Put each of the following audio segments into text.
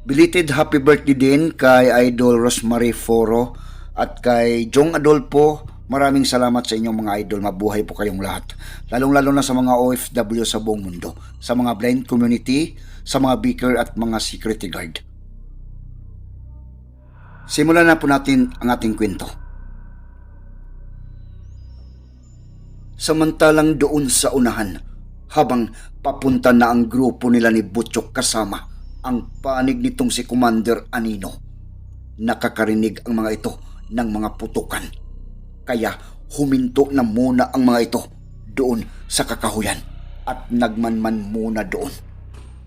Belated happy birthday din kay Idol Rosemary Foro at kay Jong Adolfo. Maraming salamat sa inyong mga idol. Mabuhay po kayong lahat. Lalong-lalo na sa mga OFW sa buong mundo. Sa mga blind community, sa mga beaker at mga security guard. Simulan na po natin ang ating kwento. Samantalang doon sa unahan, habang papunta na ang grupo nila ni Butchok kasama ang panig nitong si Commander Anino. Nakakarinig ang mga ito ng mga putukan. Kaya huminto na muna ang mga ito doon sa kakahuyan at nagmanman muna doon.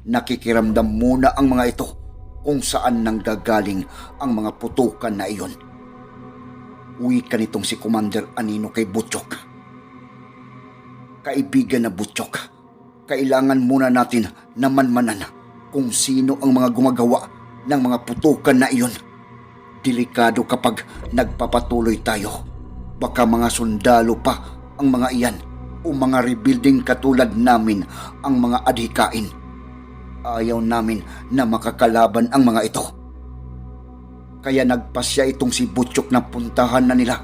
Nakikiramdam muna ang mga ito kung saan nanggagaling ang mga putukan na iyon. Uwi ka nitong si Commander Anino kay Butchok. Kaibigan na Butchok, kailangan muna natin na manmanan kung sino ang mga gumagawa ng mga putukan na iyon. Delikado kapag nagpapatuloy tayo. Baka mga sundalo pa ang mga iyan o mga rebuilding katulad namin ang mga adhikain. Ayaw namin na makakalaban ang mga ito. Kaya nagpasya itong si Butchok na puntahan na nila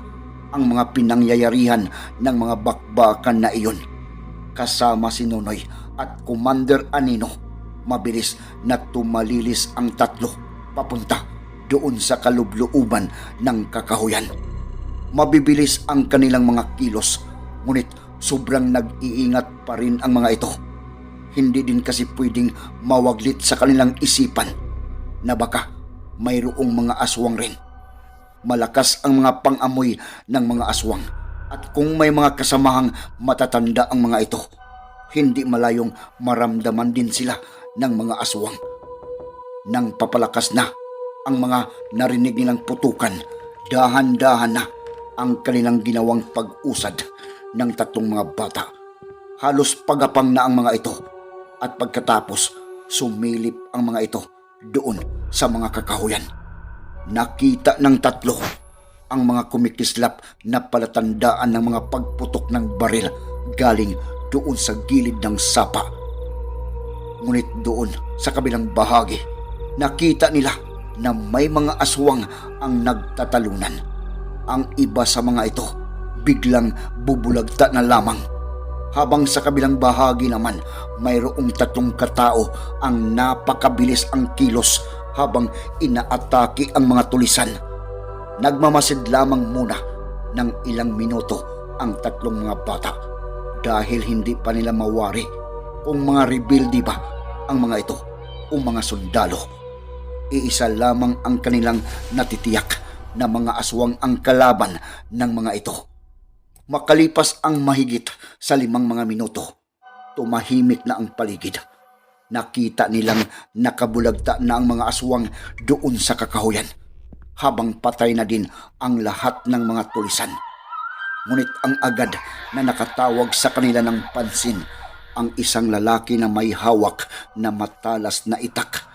ang mga pinangyayarihan ng mga bakbakan na iyon. Kasama si Nonoy at Commander Anino mabilis na tumalilis ang tatlo papunta doon sa kalublooban ng kakahuyan. Mabibilis ang kanilang mga kilos, ngunit sobrang nag-iingat pa rin ang mga ito. Hindi din kasi pwedeng mawaglit sa kanilang isipan na baka mayroong mga aswang rin. Malakas ang mga pangamoy ng mga aswang at kung may mga kasamahang matatanda ang mga ito, hindi malayong maramdaman din sila ng mga aswang. Nang papalakas na ang mga narinig nilang putukan, dahan-dahan na ang kanilang ginawang pag-usad ng tatlong mga bata. Halos pagapang na ang mga ito at pagkatapos sumilip ang mga ito doon sa mga kakahuyan. Nakita ng tatlo ang mga kumikislap na palatandaan ng mga pagputok ng baril galing doon sa gilid ng sapa Ngunit doon sa kabilang bahagi, nakita nila na may mga aswang ang nagtatalunan. Ang iba sa mga ito biglang bubulagta na lamang. Habang sa kabilang bahagi naman, mayroong tatlong katao ang napakabilis ang kilos habang inaatake ang mga tulisan. Nagmamasid lamang muna ng ilang minuto ang tatlong mga bata dahil hindi pa nila mawari kung mga rebelde ba ang mga ito o mga sundalo. Iisa lamang ang kanilang natitiyak na mga aswang ang kalaban ng mga ito. Makalipas ang mahigit sa limang mga minuto, tumahimik na ang paligid. Nakita nilang nakabulagta na ang mga aswang doon sa kakahuyan, habang patay na din ang lahat ng mga tulisan. Ngunit ang agad na nakatawag sa kanila ng pansin ang isang lalaki na may hawak na matalas na itak.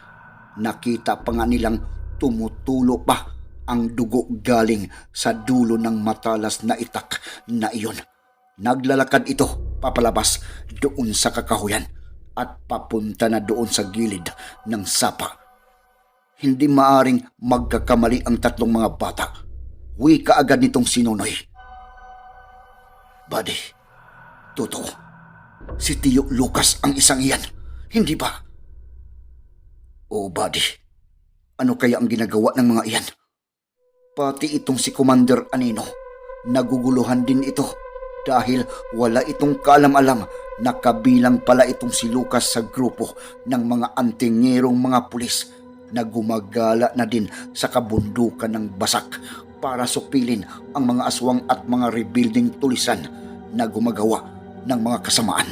Nakita pa nga nilang tumutulo pa ang dugo galing sa dulo ng matalas na itak na iyon. Naglalakad ito papalabas doon sa kakahuyan at papunta na doon sa gilid ng sapa. Hindi maaring magkakamali ang tatlong mga bata. Wika agad nitong sinunoy. Buddy, totoo. Si Tio Lucas ang isang iyan. Hindi ba? Oh, buddy. Ano kaya ang ginagawa ng mga iyan? Pati itong si Commander Anino. Naguguluhan din ito dahil wala itong kaalam-alam na kabilang pala itong si Lucas sa grupo ng mga antingerong mga pulis na gumagala na din sa kabundukan ng basak para supilin ang mga aswang at mga rebuilding tulisan na gumagawa ng mga kasamaan.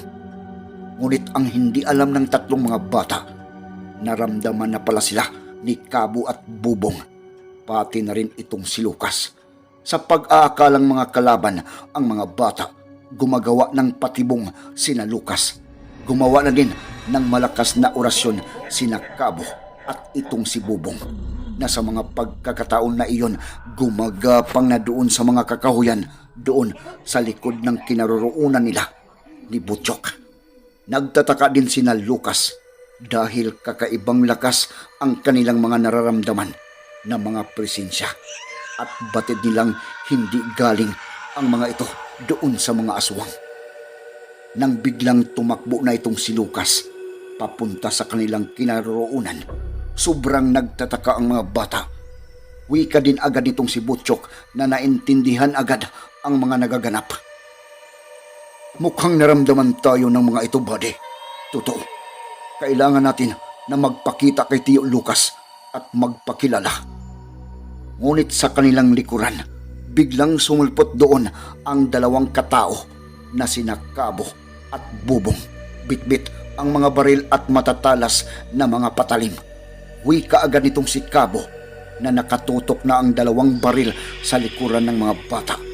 Ngunit ang hindi alam ng tatlong mga bata, naramdaman na pala sila ni Cabo at Bubong, pati na rin itong si Lucas. Sa pag-aakalang mga kalaban ang mga bata, gumagawa ng patibong sina Lucas. Gumawa na din ng malakas na orasyon sina Cabo at itong si Bubong na sa mga pagkakataon na iyon gumagapang na doon sa mga kakahuyan doon sa likod ng kinaroroonan nila ni Butchok. Nagtataka din sina Lucas dahil kakaibang lakas ang kanilang mga nararamdaman na mga presensya at batid nilang hindi galing ang mga ito doon sa mga aswang. Nang biglang tumakbo na itong si Lucas papunta sa kanilang kinaroroonan, sobrang nagtataka ang mga bata. Wika din agad itong si Butchok na naintindihan agad ang mga nagaganap. Mukhang naramdaman tayo ng mga ito, buddy. Totoo. Kailangan natin na magpakita kay Tio Lucas at magpakilala. Ngunit sa kanilang likuran, biglang sumulpot doon ang dalawang katao na sina Cabo at Bubong. Bitbit ang mga baril at matatalas na mga patalim. Wika agad nitong si Cabo na nakatutok na ang dalawang baril sa likuran ng mga bata.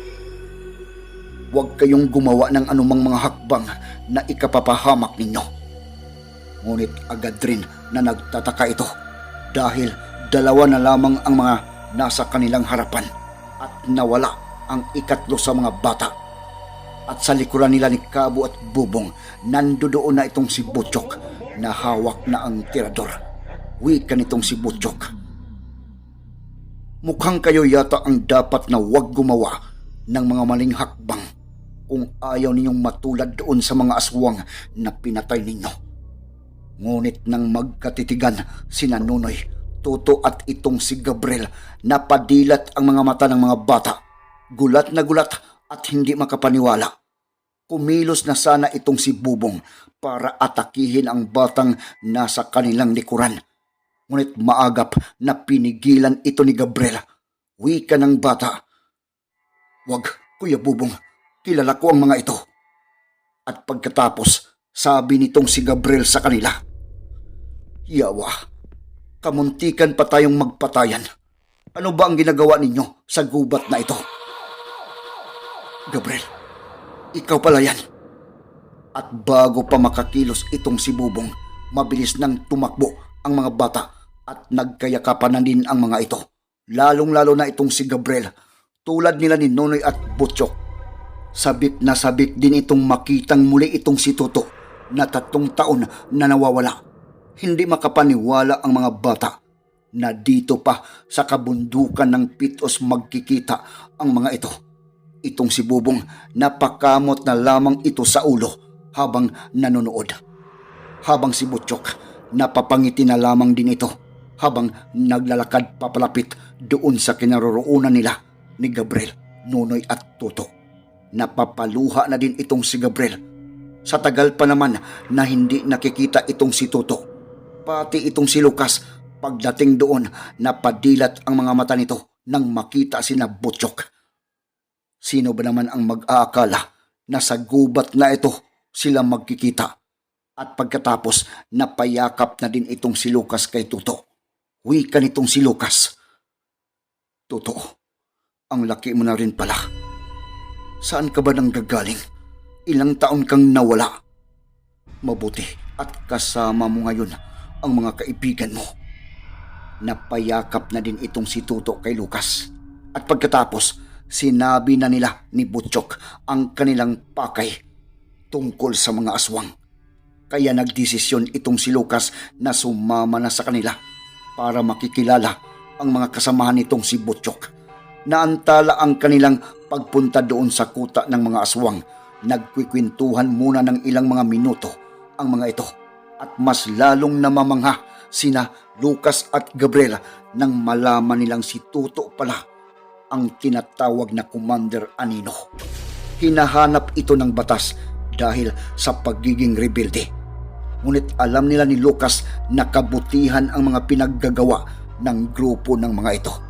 Huwag kayong gumawa ng anumang mga hakbang na ikapapahamak ninyo. Ngunit agad rin na nagtataka ito dahil dalawa na lamang ang mga nasa kanilang harapan at nawala ang ikatlo sa mga bata. At sa likuran nila ni Cabo at Bubong, nandoon na itong si Butchok na hawak na ang tirador. Wika nitong si Butchok. Mukhang kayo yata ang dapat na huwag gumawa ng mga maling hakbang kung ayaw ninyong matulad doon sa mga aswang na pinatay ninyo. Ngunit nang magkatitigan sina Nunoy, Tuto at itong si Gabriel napadilat ang mga mata ng mga bata. Gulat na gulat at hindi makapaniwala. Kumilos na sana itong si Bubong para atakihin ang batang nasa kanilang likuran. Ngunit maagap na pinigilan ito ni Gabriel. Wika ng bata. Wag, Kuya Bubong, kilala ko ang mga ito. At pagkatapos, sabi nitong si Gabriel sa kanila, Yawa, kamuntikan pa tayong magpatayan. Ano ba ang ginagawa ninyo sa gubat na ito? Gabriel, ikaw pala yan. At bago pa makakilos itong si Bubong, mabilis nang tumakbo ang mga bata at nagkayakapan na din ang mga ito. Lalong-lalo na itong si Gabriel, tulad nila ni Nonoy at Butchok. Sabik na sabik din itong makitang muli itong si Toto na tatlong taon na nawawala. Hindi makapaniwala ang mga bata na dito pa sa kabundukan ng pitos magkikita ang mga ito. Itong si Bubong napakamot na lamang ito sa ulo habang nanonood. Habang si Butchok napapangiti na lamang din ito habang naglalakad papalapit doon sa kinaroroonan nila ni Gabriel, Nonoy at Toto. Napapaluha na din itong si Gabriel. Sa tagal pa naman na hindi nakikita itong si Toto. Pati itong si Lucas pagdating doon napadilat ang mga mata nito nang makita si na Butchok. Sino ba naman ang mag-aakala na sa gubat na ito sila magkikita? At pagkatapos napayakap na din itong si Lucas kay Tuto. Wika nitong si Lucas. Tuto, ang laki mo na rin pala. Saan ka ba nang gagaling? Ilang taon kang nawala? Mabuti at kasama mo ngayon ang mga kaibigan mo. Napayakap na din itong si Tuto kay Lucas. At pagkatapos, sinabi na nila ni Butchok ang kanilang pakay tungkol sa mga aswang. Kaya nagdesisyon itong si Lucas na sumama na sa kanila para makikilala ang mga kasamahan nitong si Butchok. Naantala ang kanilang pagpunta doon sa kuta ng mga aswang. Nagkwikwentuhan muna ng ilang mga minuto ang mga ito at mas lalong namamangha sina Lucas at Gabriela nang malaman nilang si Tuto pala ang tinatawag na Commander Anino. Hinahanap ito ng batas dahil sa pagiging rebelde. Ngunit alam nila ni Lucas na kabutihan ang mga pinaggagawa ng grupo ng mga ito.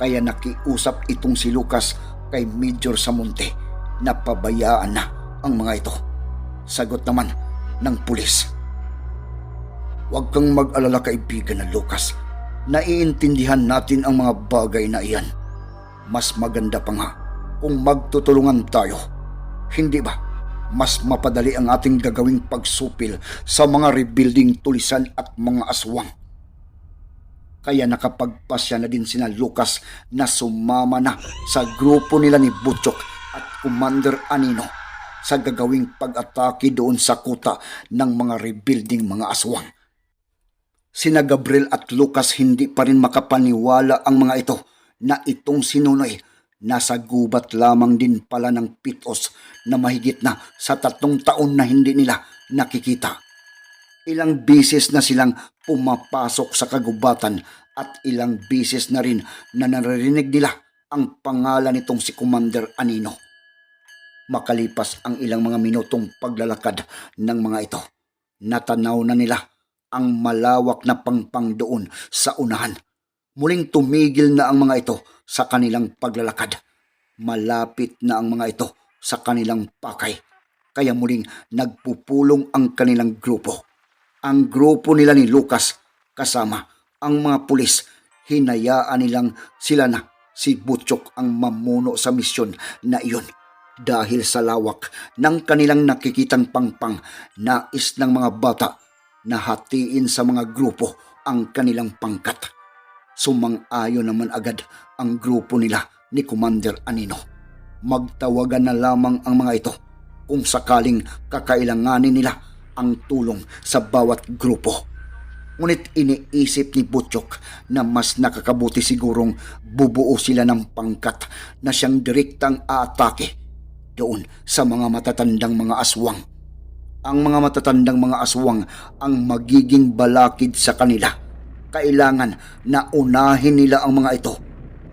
Kaya nakiusap itong si Lucas kay Major Samonte na pabayaan na ang mga ito. Sagot naman ng pulis. Huwag kang mag-alala kaibigan na Lucas. naiintindihan natin ang mga bagay na iyan. Mas maganda pa nga kung magtutulungan tayo. Hindi ba? Mas mapadali ang ating gagawing pagsupil sa mga rebuilding tulisan at mga aswang. Kaya nakapagpasya na din sina Lucas na sumama na sa grupo nila ni Butchok at Commander Anino sa gagawing pag-atake doon sa kuta ng mga rebuilding mga aswang. Sina Gabriel at Lucas hindi pa rin makapaniwala ang mga ito na itong sinunoy nasa gubat lamang din pala ng pitos na mahigit na sa tatlong taon na hindi nila nakikita. Ilang bisis na silang pumapasok sa kagubatan at ilang bisis na rin na naririnig nila ang pangalan nitong si Commander Anino. Makalipas ang ilang mga minutong paglalakad ng mga ito, natanaw na nila ang malawak na pangpang doon sa unahan. Muling tumigil na ang mga ito sa kanilang paglalakad. Malapit na ang mga ito sa kanilang pakay. Kaya muling nagpupulong ang kanilang grupo. Ang grupo nila ni Lucas kasama ang mga pulis, hinayaan nilang sila na si Butchok ang mamuno sa misyon na iyon. Dahil sa lawak ng kanilang nakikitang pangpang, nais ng mga bata na hatiin sa mga grupo ang kanilang pangkat. Sumang-ayon naman agad ang grupo nila ni Commander Anino. Magtawagan na lamang ang mga ito kung sakaling kakailanganin nila ang tulong sa bawat grupo. Ngunit iniisip ni Butchok na mas nakakabuti sigurong bubuo sila ng pangkat na siyang direktang aatake doon sa mga matatandang mga aswang. Ang mga matatandang mga aswang ang magiging balakid sa kanila. Kailangan na unahin nila ang mga ito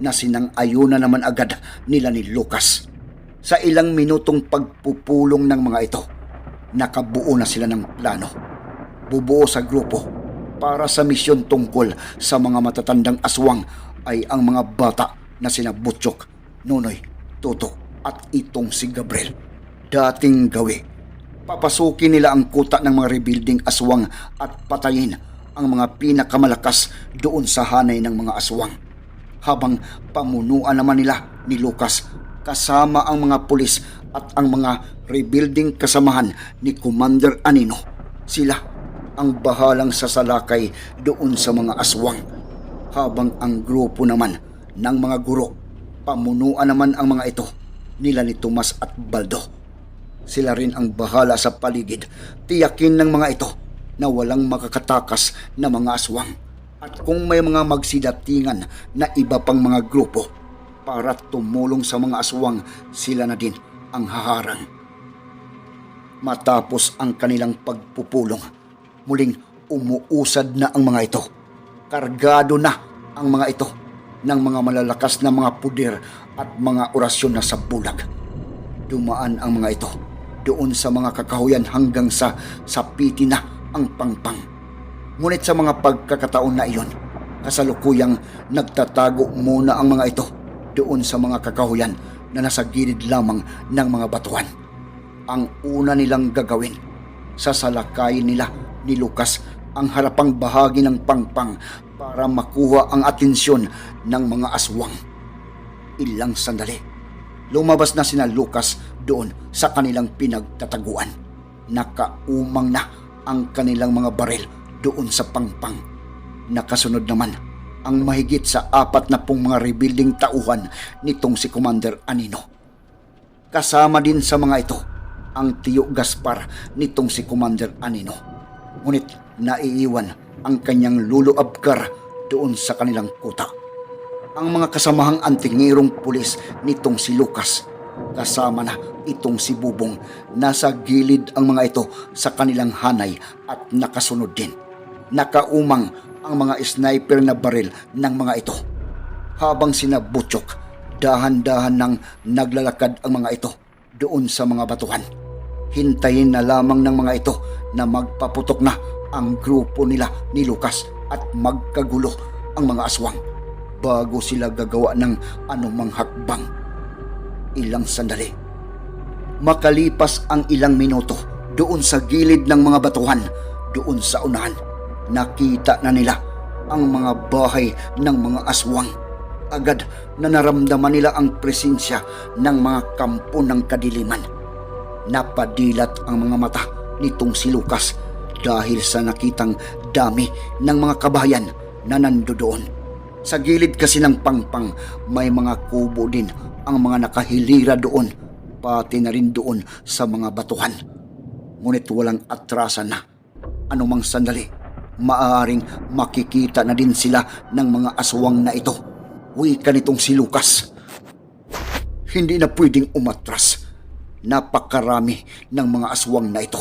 na sinang-ayuna naman agad nila ni Lucas. Sa ilang minutong pagpupulong ng mga ito, nakabuo na sila ng plano. Bubuo sa grupo para sa misyon tungkol sa mga matatandang aswang ay ang mga bata na sina Butchok, Nonoy, Toto at itong si Gabriel. Dating gawi. Papasukin nila ang kuta ng mga rebuilding aswang at patayin ang mga pinakamalakas doon sa hanay ng mga aswang. Habang pamunuan naman nila ni Lucas kasama ang mga pulis at ang mga rebuilding kasamahan ni Commander Anino. Sila ang bahalang sasalakay doon sa mga aswang. Habang ang grupo naman ng mga guro, pamunuan naman ang mga ito nila ni Tomas at Baldo. Sila rin ang bahala sa paligid, tiyakin ng mga ito na walang makakatakas na mga aswang. At kung may mga magsidatingan na iba pang mga grupo, para tumulong sa mga aswang, sila na din ang haharang. Matapos ang kanilang pagpupulong, muling umuusad na ang mga ito. Kargado na ang mga ito ng mga malalakas na mga puder at mga orasyon na sa bulag. Dumaan ang mga ito doon sa mga kakahuyan hanggang sa sapiti na ang pangpang. Ngunit sa mga pagkakataon na iyon, kasalukuyang nagtatago muna ang mga ito doon sa mga kakahuyan na nasa gilid lamang ng mga batuhan. Ang una nilang gagawin, sasalakayin nila ni Lucas ang harapang bahagi ng pangpang para makuha ang atensyon ng mga aswang. Ilang sandali, lumabas na sina Lucas doon sa kanilang pinagtataguan. Nakaumang na ang kanilang mga baril doon sa pangpang. Nakasunod naman ang mahigit sa apat na pong mga rebuilding tauhan nitong si Commander Anino. Kasama din sa mga ito ang tiyo Gaspar nitong si Commander Anino. Ngunit naiiwan ang kanyang lulo Abgar doon sa kanilang kuta. Ang mga kasamahang antingirong pulis nitong si Lucas kasama na itong si Bubong nasa gilid ang mga ito sa kanilang hanay at nakasunod din. Nakaumang ang mga sniper na baril ng mga ito. Habang sina Butchok, dahan-dahan nang naglalakad ang mga ito doon sa mga batuhan. Hintayin na lamang ng mga ito na magpaputok na ang grupo nila ni Lucas at magkagulo ang mga aswang bago sila gagawa ng anumang hakbang. Ilang sandali. Makalipas ang ilang minuto doon sa gilid ng mga batuhan, doon sa unahan, nakita na nila ang mga bahay ng mga aswang. Agad na naramdaman nila ang presensya ng mga kampo ng kadiliman. Napadilat ang mga mata nitong si Lucas dahil sa nakitang dami ng mga kabayan na nandoon. Sa gilid kasi ng pangpang may mga kubo din ang mga nakahilira doon pati na rin doon sa mga batuhan. Ngunit walang atrasan na. Anumang sandali, maaaring makikita na din sila ng mga aswang na ito. Wika nitong si Lucas. Hindi na pwedeng umatras. Napakarami ng mga aswang na ito.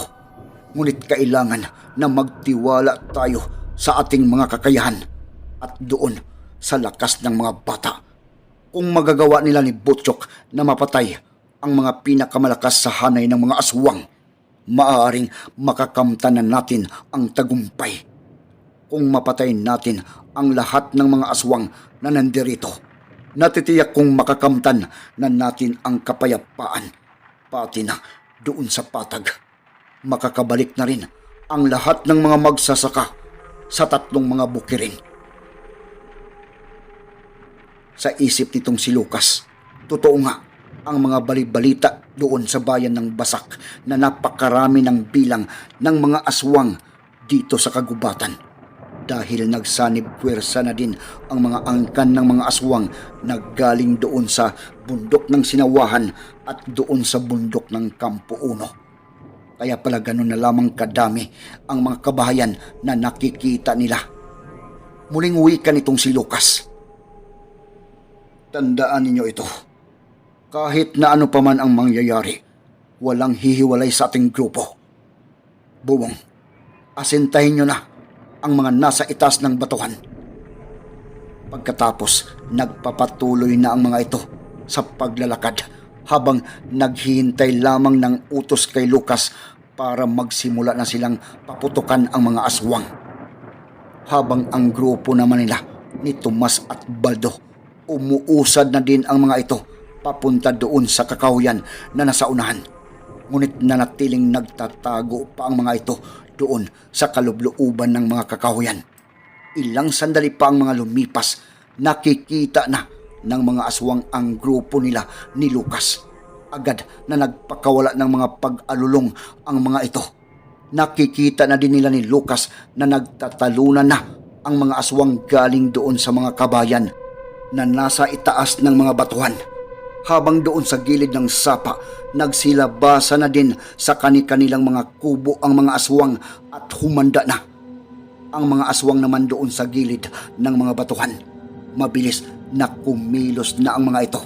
Ngunit kailangan na magtiwala tayo sa ating mga kakayahan at doon sa lakas ng mga bata. Kung magagawa nila ni Butchok na mapatay ang mga pinakamalakas sa hanay ng mga aswang, maaaring makakamtanan natin ang tagumpay. Kung mapatay natin ang lahat ng mga aswang na nandirito, natitiyak kong makakamtan na natin ang kapayapaan, pati na doon sa patag. Makakabalik na rin ang lahat ng mga magsasaka sa tatlong mga bukirin. Sa isip nitong si Lucas, totoo nga ang mga balibalita doon sa bayan ng Basak na napakarami ng bilang ng mga aswang dito sa kagubatan. Dahil nagsanib puwersa na din ang mga angkan ng mga aswang na galing doon sa bundok ng Sinawahan at doon sa bundok ng Kampo Uno. Kaya pala ganun na lamang kadami ang mga kabahayan na nakikita nila. Muling uwi ka nitong si Lucas. Tandaan ninyo ito. Kahit na ano pa man ang mangyayari, walang hihiwalay sa ating grupo. Buwong, asintahin nyo na ang mga nasa itas ng batuhan. Pagkatapos, nagpapatuloy na ang mga ito sa paglalakad habang naghihintay lamang ng utos kay Lucas para magsimula na silang paputukan ang mga aswang. Habang ang grupo naman nila ni Tomas at Baldo umuusad na din ang mga ito papunta doon sa kakahuyan na nasa unahan. Ngunit nanatiling nagtatago pa ang mga ito doon sa kalublooban ng mga kakahuyan. Ilang sandali pa ang mga lumipas, nakikita na ng mga aswang ang grupo nila ni Lucas. Agad na nagpakawala ng mga pag-alulong ang mga ito. Nakikita na din nila ni Lucas na nagtatalunan na ang mga aswang galing doon sa mga kabayan na nasa itaas ng mga batuhan. Habang doon sa gilid ng sapa, nagsilabasa na din sa kani-kanilang mga kubo ang mga aswang at humanda na. Ang mga aswang naman doon sa gilid ng mga batuhan. Mabilis na kumilos na ang mga ito.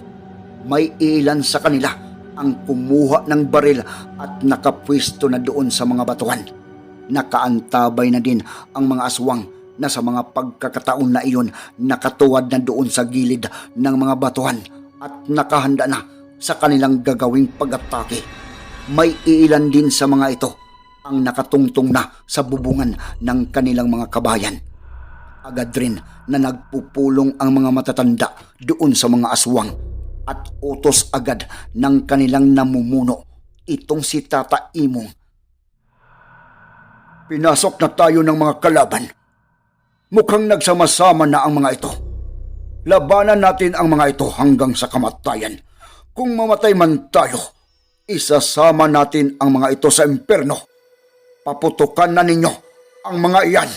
May ilan sa kanila ang kumuha ng baril at nakapwesto na doon sa mga batuhan. Nakaantabay na din ang mga aswang na sa mga pagkakataon na iyon nakatuwad na doon sa gilid ng mga batuhan at nakahanda na sa kanilang gagawing pag-atake. May ilan din sa mga ito ang nakatungtong na sa bubungan ng kanilang mga kabayan. Agad rin na nagpupulong ang mga matatanda doon sa mga aswang at utos agad ng kanilang namumuno itong si Tata Imong. Pinasok na tayo ng mga kalaban. Mukhang nagsama-sama na ang mga ito. Labanan natin ang mga ito hanggang sa kamatayan. Kung mamatay man tayo, isasama natin ang mga ito sa impyerno. Paputukan na ninyo ang mga iyan.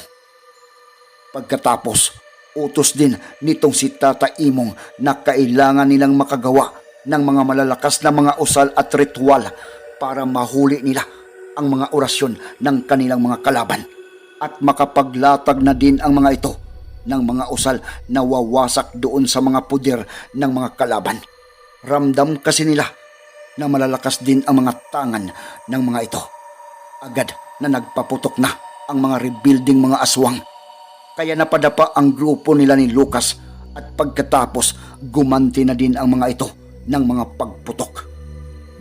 Pagkatapos, utos din nitong si Tata Imong na kailangan nilang makagawa ng mga malalakas na mga usal at ritual para mahuli nila ang mga orasyon ng kanilang mga kalaban at makapaglatag na din ang mga ito ng mga usal na wawasak doon sa mga puder ng mga kalaban. Ramdam kasi nila na malalakas din ang mga tangan ng mga ito. Agad na nagpaputok na ang mga rebuilding mga aswang. Kaya napadapa ang grupo nila ni Lucas at pagkatapos gumanti na din ang mga ito ng mga pagputok.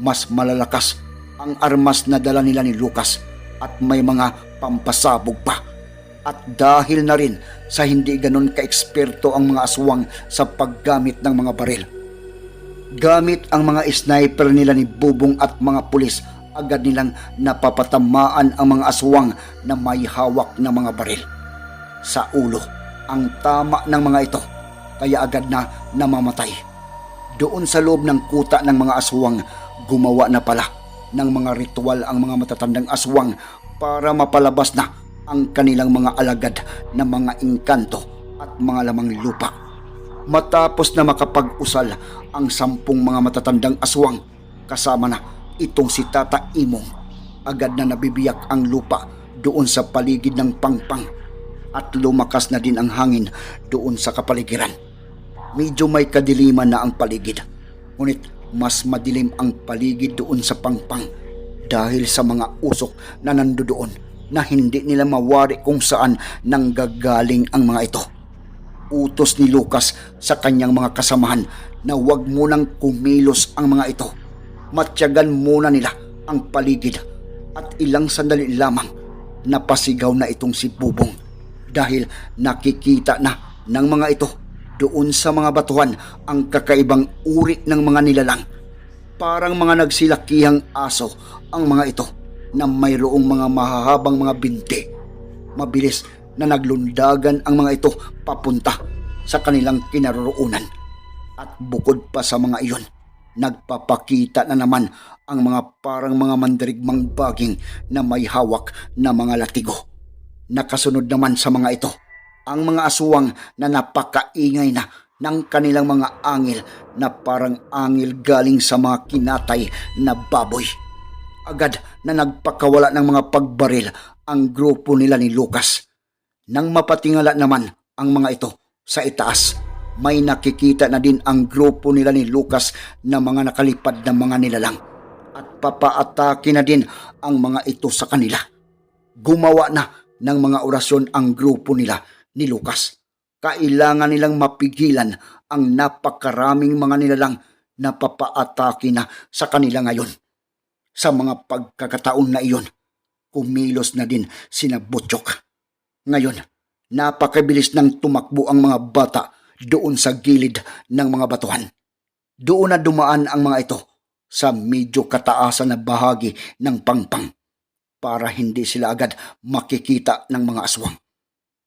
Mas malalakas ang armas na dala nila ni Lucas at may mga pampasabog pa. At dahil na rin sa hindi ganon ka-eksperto ang mga aswang sa paggamit ng mga baril. Gamit ang mga sniper nila ni Bubong at mga pulis, agad nilang napapatamaan ang mga aswang na may hawak na mga baril. Sa ulo ang tama ng mga ito kaya agad na namamatay. Doon sa loob ng kuta ng mga aswang, gumawa na pala ng mga ritual ang mga matatandang aswang para mapalabas na ang kanilang mga alagad na mga engkanto at mga lamang lupa. Matapos na makapag-usal ang sampung mga matatandang aswang, kasama na itong si Tata Imong, agad na nabibiyak ang lupa doon sa paligid ng pangpang at lumakas na din ang hangin doon sa kapaligiran. Medyo may kadiliman na ang paligid, ngunit mas madilim ang paligid doon sa pangpang dahil sa mga usok na nandoon na hindi nila mawari kung saan nanggagaling ang mga ito utos ni Lucas sa kanyang mga kasamahan na huwag munang kumilos ang mga ito. Matyagan muna nila ang paligid at ilang sandali lamang napasigaw na itong si Bubong dahil nakikita na ng mga ito doon sa mga batuhan ang kakaibang uri ng mga nilalang. Parang mga nagsilakihang aso ang mga ito na mayroong mga mahahabang mga binti. Mabilis na naglundagan ang mga ito papunta sa kanilang kinaroroonan. At bukod pa sa mga iyon, nagpapakita na naman ang mga parang mga mandirigmang baging na may hawak na mga latigo. Nakasunod naman sa mga ito, ang mga aswang na napakaingay na ng kanilang mga angil na parang angil galing sa mga kinatay na baboy. Agad na nagpakawala ng mga pagbaril ang grupo nila ni Lucas. Nang mapatingala naman ang mga ito sa itaas, may nakikita na din ang grupo nila ni Lucas na mga nakalipad na mga nilalang at papaatake na din ang mga ito sa kanila. Gumawa na ng mga orasyon ang grupo nila ni Lucas. Kailangan nilang mapigilan ang napakaraming mga nilalang na papaatake na sa kanila ngayon. Sa mga pagkakataon na iyon, kumilos na din sina Butchok. Ngayon, napakabilis nang tumakbo ang mga bata doon sa gilid ng mga batuhan. Doon na dumaan ang mga ito sa medyo kataasan na bahagi ng pangpang para hindi sila agad makikita ng mga aswang.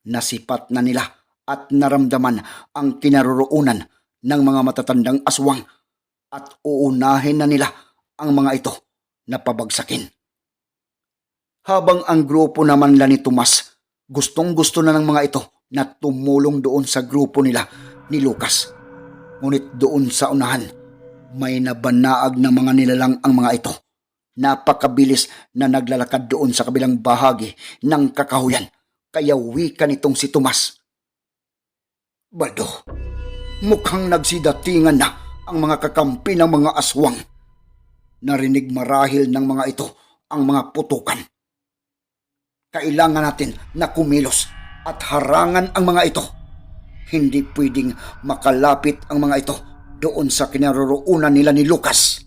Nasipat na nila at naramdaman ang kinaroroonan ng mga matatandang aswang at uunahin na nila ang mga ito na pabagsakin. Habang ang grupo naman la ni Tomas Gustong gusto na ng mga ito na tumulong doon sa grupo nila ni Lucas. Ngunit doon sa unahan, may nabanaag na mga nilalang ang mga ito. Napakabilis na naglalakad doon sa kabilang bahagi ng kakahuyan. Kaya wika nitong si Tomas. Baldo, mukhang nagsidatingan na ang mga kakampi ng mga aswang. Narinig marahil ng mga ito ang mga putukan kailangan natin na kumilos at harangan ang mga ito. Hindi pwedeng makalapit ang mga ito doon sa kinaroroonan nila ni Lucas.